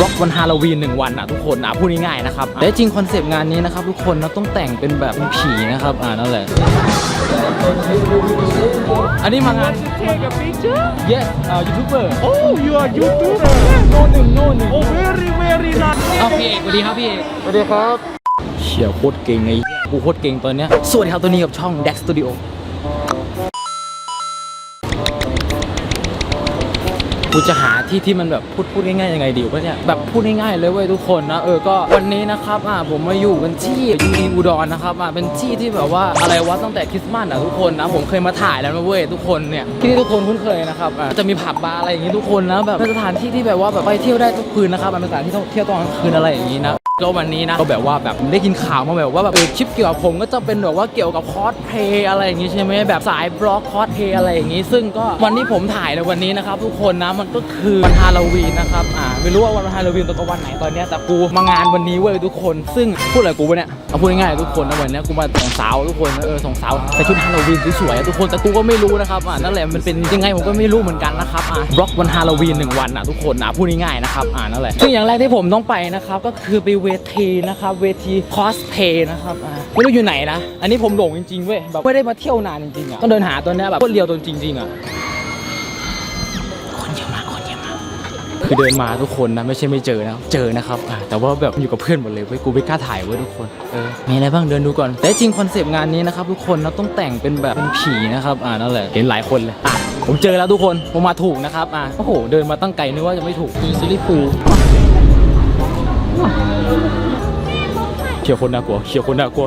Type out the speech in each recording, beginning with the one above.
บล็อกวันฮาโลวีนหนึ่งวันอะทุกคนอะพูดง่ายๆนะครับแต่จริงคอนเซปต์งานนี้นะครับทุกคนนะต้องแต่งเป็นแบบเป็นผีนะครับอ่านั่นแหละอันนี้มางาน Take a picture? yes อ่ายูทูบเบอร์ Oh, you are YouTuber. โนหนึ่งโนหนึ่ง Oh, very, very nice. เอาพี่เอกสวัสดีครับพี่เอกสวัสดีครับเชี่ยโคตรเก่งไอ้กูโคตรเก่งตอนเนี้ยสวัสดีครับตัวนี้กับช่อง Dex Studio กูจะหาที่ที่มันแบบพูดพูดง่ายๆยังไงดีวะเนี่ยแบบพูดง่ายๆเลยเว้ยทุกคนนะเออก็วันนี้นะครับอะผมมาอยู่กันที่ยูดีอุดรนะครับอะเป็นที่ที่แบบว่าอะไรวะตั้งแต่คริสต์มาสอะทุกคนนะผมเคยมาถ่ายแล้วนะเว้ยทุกคนเนี่ยที่นี่ทุกคนคุ้นเคยนะครับอะจะมีผับบาร์อะไรอย่างงี้ทุกคนนะแบบเป็นสถานที่ที่แบบว่าแบบไปเที่ยวได้ทุกคืนนะครับเป็นสถานที่ท่องเที่ยวตอนกลางคืนอะไรอย่างงี้นะ ก็วันนี้นะก็แบบว่าแบบได้กินข่าวมาแบบว่าแบบเออคลิปเกี่ยวกับผมก็จะเป็นแบบว่าเกี่ยวกับคอสเพลย์อะไรอย่างงี้ใช่ไหมแบบสายบล็อกคอสเพลย์อะไรอย่างงี้ ซึ่งก็วันนี้ผมถ่ายในวันนี้นะครับทุกคนนะมันก็คือวันฮาโลวีนนะครับอ่าไม่รู้ว่าวันฮาโลวีนตรงกับวันไหนตอนเนี้ยแต่กูมางานวันนี้เว้ยทุกคน ซึ่งพูดอะไรกูวะเนี่ยเอาพูดง่ายๆทุกคนนะวันเนี้ยกูมาส่งสาวทุกคนเออส่งสาวใส่ชุดฮาโลวีนสวยๆอะทุกคนแต่กูก็ไม่รู้นะครับอ่านั่นแหละมันเป็นยังไงผมก็ไม่รู้เหมือนกันนะครับอ่าบล็อกวันฮาโลวีนหนึ่งวันอะทุกคนนะพูดง่ายๆนะครับอ่านั่นแหละซึ่งอย่างแรกที่ผมต้องไปนะครับก็คือไปเวทีนะครับ เวทีคอสเพย์นะครับอ่าไม่รู้อยู่ไหนนะ อันนี้ผมหลงจริงๆเว้ยแบบไม่ได้มาเที่ยวนานจริงๆอะต้องเดินหาตัวเนี้ยแบบโคตรเรียวตัวจริงๆอะคนเยอะมากคนเยอะมากคือเดินมาทุกคนนะไม่ใช่ไม่เจอนะเจอนะครับอะแต่ว่าแบบอยู่กับเพื่อนหมดเลยเว้ยกูไม่กล้าถ่ายเว้ยทุกคนเออมีอะไรบ้างเดินดูก่อน แต่จริงคอนเซปต์งานนี้นะครับทุกคนนะต้องแต่งเป็นแบบเป็นผีนะครับอ่านั่นแหละเห็นหลายคนเลยอะผมเจอแล้วทุกคนผมมาถูกนะครับอะโอ้โหเดินมาตั้งไกลนึกว่าจะไม่ถูกมีซิลิฟู เชียวคนน่ากลัวเชียวคนน่ากลัว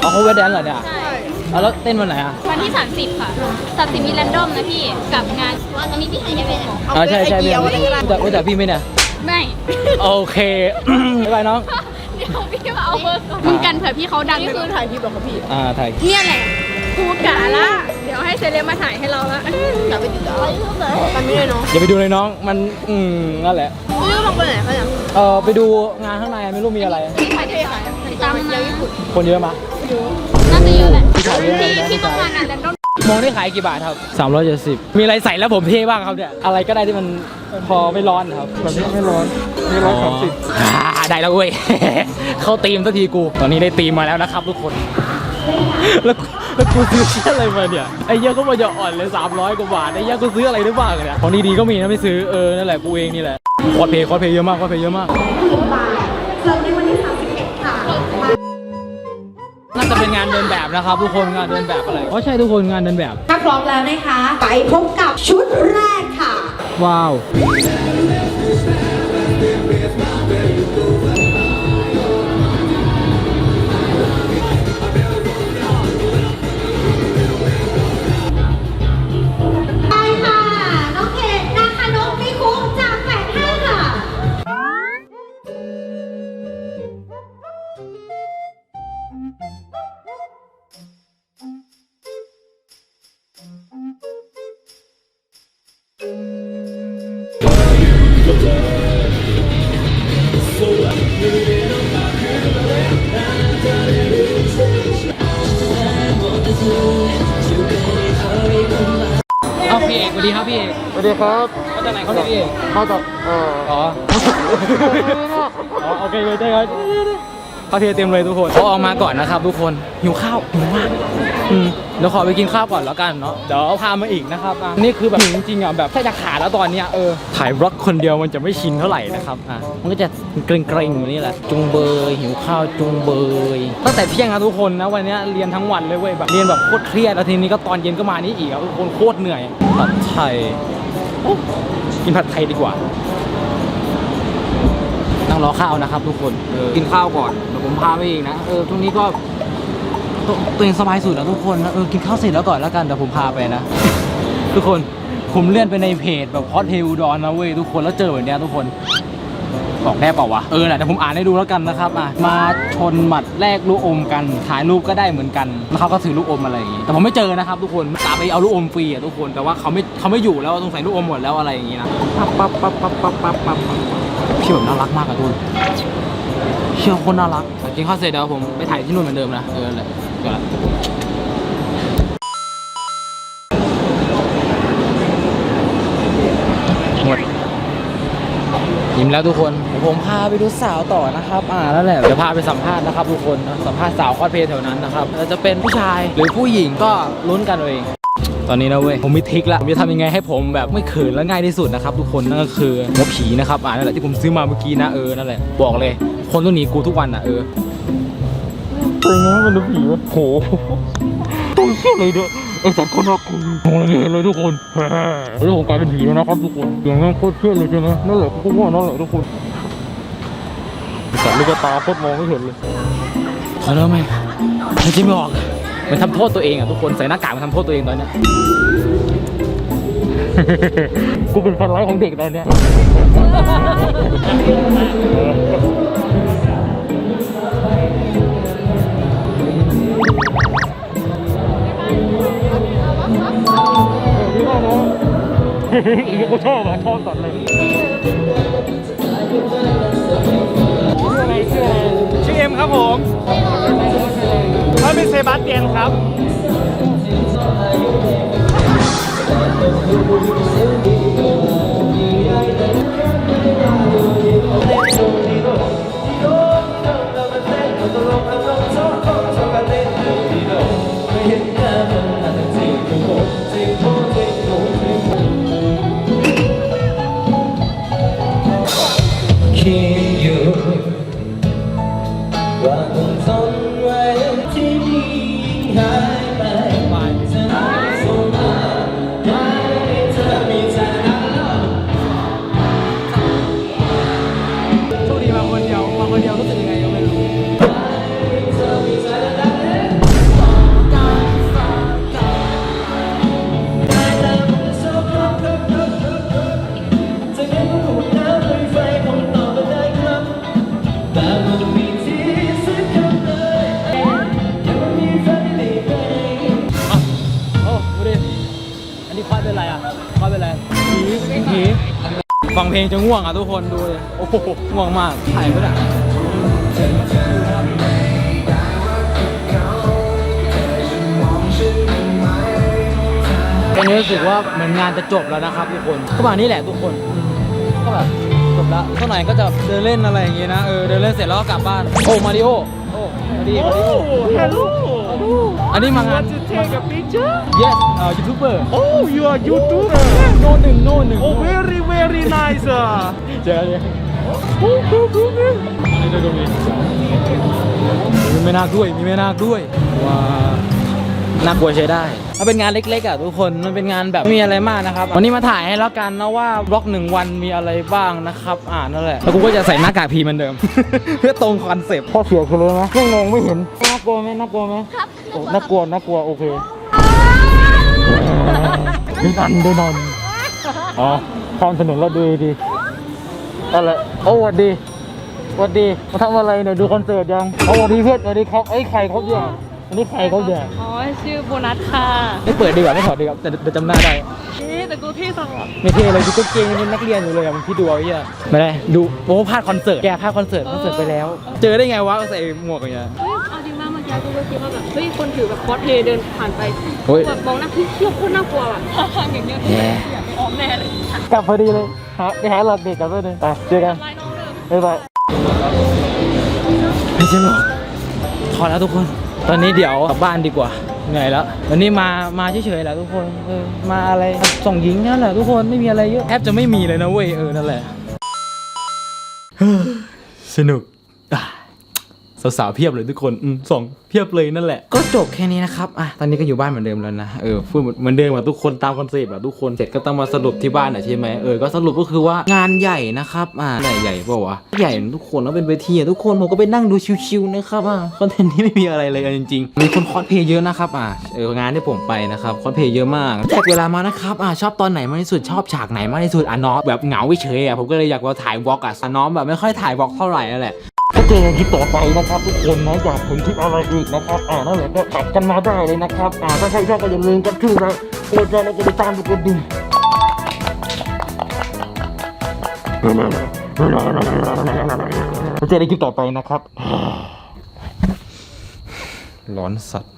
เอาเขาเวดแดนเหรอเนี่ยใช่เอาแล้วเต้นวันไหนอะวันที่ 30 ค่ะ30มีแรนดอมนะพี่กับงานว่าตอนนี้พี่ถ่ายยังไงเนี่ยอ่าใช่ใช่พี่รู้จักรู้จักพี่ไหมเนี่ยไม่โอเคบ๊ายบายน้องเดี๋ยวพี่มาเอาเบอร์ก่อนมึงกันเผื่อพี่เขาดังนี่คือถ่ายคลิปหรอคะพี่อ่าถ่ายเนี่ยแหละกูกะละเดี๋ ยวให้เซเลบมาถ่ายให้เราละอย่าไปติดต่อมันไม่ได้เนาะอย่าไปดูเลยน้อง มัน อืม นั่นแหละไม่รู้ลงไปไหนเขาเนี่ยเออไปดูงานข้างในไม่รู้มีอะไรพี่ถ่ายได้ค่ะตามมาคนเยอะมะน่าจะเยอะแหละพี่ถ่ายเยอะไหมพี่พี่ต้องมางานแรนดอมมองได้ขายกี่บาทครับ 370 มีอะไรใส่แล้วผมเท่บ้างครับเนี่ย อะไรก็ได้ที่มันพอไม่ร้อนครับแบบนี้ไม่ร้อนไม่ร้อนสามสิบอ่าได้แล้วเว้ย เข้าตีมสักทีกู ตอนนี้ได้ตีมมาแล้วนะครับทุกคน แล้วกูแล้วกูซื้อเชี่ยอะไรมาเนี่ยไอ้เหี้ยก็มาจะอ่อนเลย 300 กว่าบาทไอ้เหี้ยกูซื้ออะไรได้บ้างเนี่ยของดีๆก็มีนะไม่ซื้อเออนั่นแหละกูเองนี่แหละคอสเพย์คอสเพย์เยอะมากคอสเพย์เยอะมากน่าจะเป็นงานเดินแบบนะครับ ทุกคนงานเดินแบบอะไรอ๋อใช่ทุกคนงานเดินแบบ ถ้าพร้อมแล้วนะคะ ไปพบกับชุดแรกค่ะ ว้าว วัสดีครับพี่เอกสวัสดีครับมาจากไหนเขาเนี่ยพี่เอกมาจากเอ่ออ๋อ อ๋อโอเคเลยได้ครับ ข้าเทียเต็มเลยทุกคนเขาออกมาก่อนนะครับ ทุกคนหิวข้าวหิวมากอืมเดี๋ยวขอไปกินข้าวก่อนแล้วกันเนาะเดี๋ยวพามาอีกนะครับอะนี่คือแบบหิวจริงๆอะแบบแค่จะขาดแล้วตอนเนี้ยเออถ่ายบล็อกคนเดียวมันจะไม่ชินเท่าไหร่นะครับอะมันก็จะเกรงๆอยู่นี่แหละจุงเบยหิวข้าวจุงเบยตั้งแต่เที่ยงนะทุกคนนะวันเนี้ยเรียนทั้งวันเลยเว้ยแบบเรียนแบบโคตรเครียดแล้วทีนี้ก็ตอนเย็นก็มานี่อีกอะทุกคนโคตรเหนื่อยผัดไทยกินผัดไทยดีกว่า นั่งรอข้าวนะครับ ทุกคนเออกินข้าวก่อนเดี๋ยวผมพาไปอีกนะเออช่วงนี้ก็ตัวตัวเองสบายสุดแล้วทุกคนนะเออกินข้าวเสร็จแล้วก่อนแล้วกันเดี๋ยวผมพาไปนะ ทุกคนผมเลื่อนไปในเพจแบบฮอตเทลดอนนะเว้ยทุกคนแล้วเจอแบบเนี้ยทุกคนบอกได้เปล่าวะเออน่ะเดี๋ยวผมอ่านให้ดูแล้วกันนะครับอะมาชนหมัดแลกลูกอมกันถ่ายรูปก็ได้เหมือนกันแล้วเขาก็ถือลูกอมอะไรอย่างงี้แต่ผมไม่เจอนะครับ ทุกคนตามไปเอาลูกอมฟรีอะทุกคนแต่ว่าเขาไม่เขาไม่อยู่แล้วสงสัยลูกอมหมดแล้วอะไรอย่างงี้นะปั๊บปั๊บปั๊บปั๊บปั๊บปั๊บปั๊บ พี่แบบน่ารักมากอะทุกคนเชี่ยวคนน่ารักกินข้าวเสร็จเดี๋ยวผมไปถ่ายที่นู่นเหมือนเดิมนะเออนั่นแหละเดี๋ยวละหมดอิ่มแล้วทุกคนเดี๋ยวผมพาไปดูสาวต่อนะครับอ่านั่นแหละเดี๋ยวพาไปสัมภาษณ์นะครับทุกคนนะสัมภาษณ์สาวคอสเพลย์แถวนั้นนะครับแล้วจะเป็นผู้ชายหรือผู้หญิงก็ลุ้นกันเอาเอง ตอนนี้นะเว้ยผมมีทริคละผมจะทำยังไงให้ผมแบบไม่เขินและง่ายที่สุดนะครับทุกคนนั่นก็คือหัวผีนะครับอ่านั่นแหละที่ผมซื้อมาเมื่อกี้นะเออนั่นแหละบอกเลย คนต้องหนีกูทุกวันอะเออเป็นไงมันดูผีวะโหตัวเชี่ยเลยเด้อไอ้สัตว์คนน่ากลัวโหเห็นเลยทุกคนแฮ่แล้วผมกลายเป็นผีแล้วนะครับทุกคนอย่างนั้นโคตรเชี่ยเลยใช่ไหมนั่นแหละกูว่านั่นแหละทุกคนไอ้สัตว์ลูกตาโคตรมองไม่เห็นเลยขอเริ่มไหมไม่คิดไม่ออก มันทำโทษตัวเองอะทุกคนใส่หน้ากากมันทำโทษตัวเองตอนเนี้ย กูเป็นฟันร้ายของเด็กตอนเนี้ยอีกกูชอบอะชอบสัตว์เลยชื่อเอ็มครับผม ถ้าเป็นเซบาสเตียนครับคิ นี้ควายเป็นไรอะควายเป็นไรผีผีฟังเพลงจะง่วงอะทุกคนดูเลยโอ้โหง่วงมากถ่ายไม่ได้ตอนนี้รู้สึกว่าเหมือนงานจะจบแล้วนะครับทุกคนก็แบบนี้แหละทุกคนอืมก็แบบจบแล้วเท่าไหร่ก็จะเดินเล่นอะไรอย่างงี้นะเออเดินเล่นเสร็จแล้วก็กลับบ้านโอ้มาริโอโอ้มาริโอมาริโอ hello อันนี้มางาน Want to take a picture yes เอ่อยูทูบเบอร์ oh you are YouTuber โน่หนึ่งโน่หนึ่ง oh very very nice อะเจอเลยนี่ดูมีมีแม่นาคด้วยมีแม่นาคด้วยว้า น่ากลัวใช้ได้มันเป็นงานเล็กๆอะทุกคนมันเป็นงานแบบไม่มีอะไรมากนะครับ วันนี้มาถ่ายให้แล้วกันนะว่าบล็อกหนึ่งวันมีอะไรบ้างนะครับ อ่านั่นแหละแล้วกูก็จะใส่หน้ากากพีเหมือนเดิม เพื่อตรงคอนเซปต์พ่อเสียคือเลยไหมไม่มองไม่เห็นน่ากลัวไหมน่ากลัวไหมครับน่ากลัวน่ากลัวโอเคได้นอนได้นอนอ๋อข้ามถนนแล้วดูดีอะไรโอ้หวัดดีหวัดดีมาทำอะไรเนี่ยดูคอนเสิร์ตยังเอาหวัดดีเพื่อนหวัดดีครับไอ้ยใครเขาเนี่ยอั นนี้ใครเขาเนี่ยอ๋อ ชื่อโบนัสค่ะไม่เปิดดีกว่าไม่ถอดดีกว่าแต่แต่จำหน้าได้นี่แต่กูที่สองไม่เท่เลยกูก็เก่งเป็นนักเรียนอยู่เลยอะมึงคิดดูเอาไอ้เหี้ยไม่ได้ดูโอ้พลาดคอนเสิร์ตแกพลาดคอนเสิร์ตคอนเสิร์ตไปแล้ว เจอได้ไงวะใส่หมวกอย่างเงี้ยเฮ้ยเอาจริงมากเมื่อกี้กูก็คิดว่าแบบเฮ้ยคนถือแบบคอสเพลย์เดินผ่านไปโอ้ยแบบมองหน้าพี่เชี่ยโคตรน่ากลัวอะอย่างเงี้ยแย่อยากไปออมแน่เลยกลับพอดีเลยหาไปหาหลักเด็กกันด้วยเลยไปเจอกันไล่น้องเดิมบ๊ายบายไม่ใช่หรอพอแล้วทุกคน ตอนนี้เดี๋ยวกลับบ้านดีกว่าเหนื่อยแล้ววันนี้มามาเฉยๆแหละทุกคนเออมาอะไรส่งหญิงนั่นแหละทุกคนไม่มีอะไรเยอะแทบจะไม่มีเลยนะเว้ยเออนั่นแหละสนุกอะ สาวๆเพียบเลยทุกคนอืมส่งเพียบเลยนั่นแหละ ก็จบแค่นี้นะครับอะตอนนี้ก็อยู่บ้านเหมือนเดิมแล้วนะเออพูดเหมือนเดิมอะทุกคนตามคอนเซปต์อะทุกคนเสร็จก็ต้องมาสรุปที่บ้านอะใช่ไหมเออก็สรุปก็คือว่างานใหญ่นะครับอ่าใหญ่ใหญ่เปล่าวะใหญ่ทุกคนแล้วเป็นเวทีอะทุกคนผมก็ไปนั่งดูชิวๆนะครับอะคอนเทนต์นี้ไม่มีอะไรเลยอะจริงๆมีคนคอสเพลย์เยอะนะครับอะเอองานที่ผมไปนะครับคอสเพลย์เยอะมากแท็กเวลามานะครับอะชอบตอนไหนมากที่สุดชอบฉากไหนมากที่สุดอะน้องแบบเหงาเฉยๆอะผมก็เลยอยากมาถ่ายวอล์กอะอะน้องแบบไม่ค่อยถ่ายวอล์กเท่าไหร่นั่นแหละ ถ้าเจอกันที่ต่อไปนะครับทุกคนนะอยากเห็นคลิปอะไรอีกนะครับอ่านั่นแหละก็ตัดกันมาได้เลยนะครับอ่าถ้าใครชอบก็อย่าลืมกันคือนะโปรดใจแล้วก็ติดตามกดดีแล้วเจอในคลิปต่อไปนะครับ ร้อนสัตว์